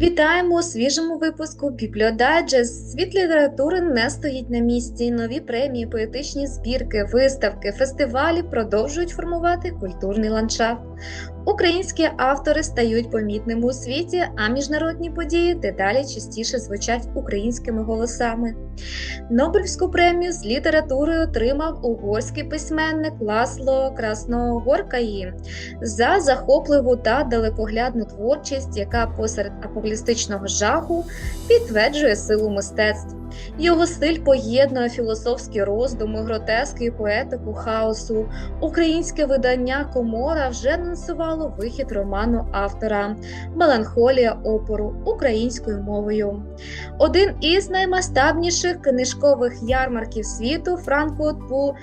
Вітаємо у свіжому випуску Бібліодайджест. Світ літератури не стоїть на місці. Нові премії, поетичні збірки, виставки, фестивалі продовжують формувати культурний ландшафт. Українські автори стають помітними у світі, а міжнародні події дедалі частіше звучать українськими голосами. Нобелівську премію з літератури отримав угорський письменник Ласло Красногоркаї за захопливу та далекоглядну творчість, яка посеред апокалістичного жаху підтверджує силу мистецтв. Його стиль поєднує філософські роздуми, гротески і поетику хаосу. Українське видання Комора вже анонсувало вихід роману автора Меланхолія опору українською мовою. Один із наймасштабніших книжкових ярмарків світу Франкфурт Бу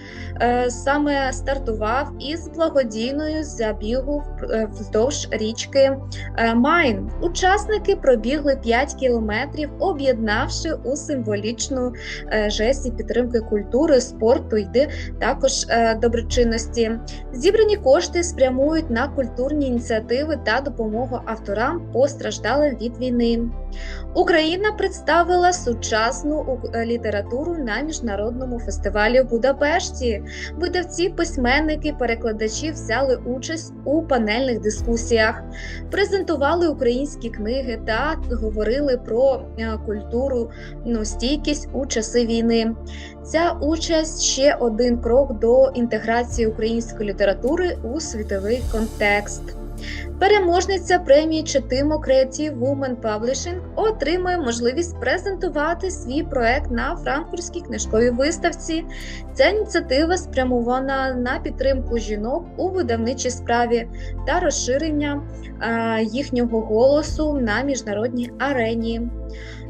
е, саме стартував із благодійною забігу е, вздовж річки е, Майн. Учасники пробігли 5 кілометрів, об'єднавши у символічну е, жесті підтримки культури, спорту йде також е, доброчинності. Зібрані кошти спрямують на культурні ініціативи та допомогу авторам постраждалим від війни. Україна представила сучасну літературу на міжнародному фестивалі в Будапешті. Видавці, письменники, перекладачі взяли участь у панельних дискусіях, презентували українські книги та говорили про е, культуру ну, стійкість у часи війни. Ця участь ще один крок до інтеграції української літератури у світовий контекст. Переможниця премії Читимо Creative Women Publishing отримує можливість презентувати свій проект на франкфуртській книжковій виставці. Ця ініціатива спрямована на підтримку жінок у видавничій справі та розширення їхнього голосу на міжнародній арені.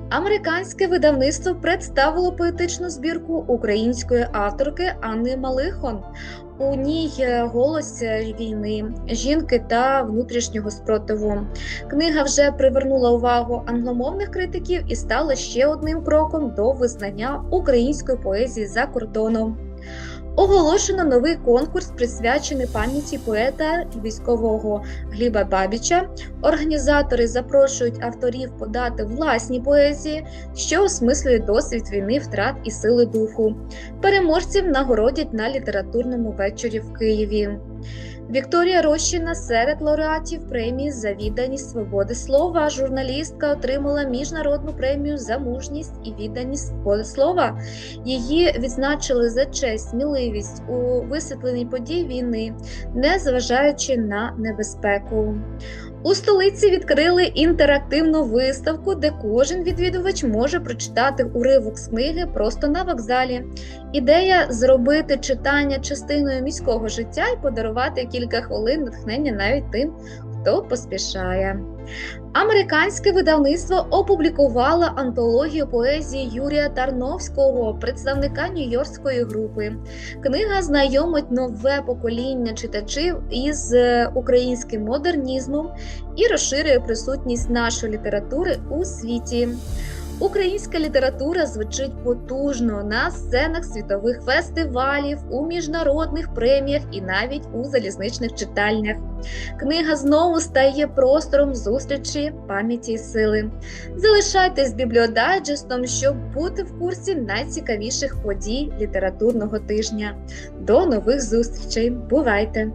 Американське видавництво представило поетичну збірку української авторки Анни Малихон. У ній голос війни, жінки та внутрішнього спротиву. Книга вже привернула увагу англомовних критиків і стала ще одним кроком до визнання української поезії за кордоном. Оголошено новий конкурс, присвячений пам'яті поета і військового Гліба Бабіча. Організатори запрошують авторів подати власні поезії, що осмислює досвід війни, втрат і сили духу. Переможців нагородять на літературному вечорі в Києві. Вікторія Рощина серед лауреатів премії за відданість свободи слова. Журналістка отримала міжнародну премію за мужність і відданість свободи слова. Її відзначили за честь, сміливість у висвітленні подій війни, незважаючи на небезпеку. У столиці відкрили інтерактивну виставку, де кожен відвідувач може прочитати уривок з книги просто на вокзалі. Ідея зробити читання частиною міського життя і подарувати кілька хвилин натхнення навіть тим, хто поспішає. Американське видавництво опублікувало антологію поезії Юрія Тарновського, представника нью-йоркської групи. Книга знайомить нове покоління читачів із е, українським модернізмом і розширює присутність нашої літератури у світі. Українська література звучить потужно на сценах світових фестивалів, у міжнародних преміях і навіть у залізничних читальнях. Книга знову стає простором зустрічі, пам'яті і сили. Залишайтесь з бібліодайджестом, щоб бути в курсі найцікавіших подій літературного тижня. До нових зустрічей! Бувайте!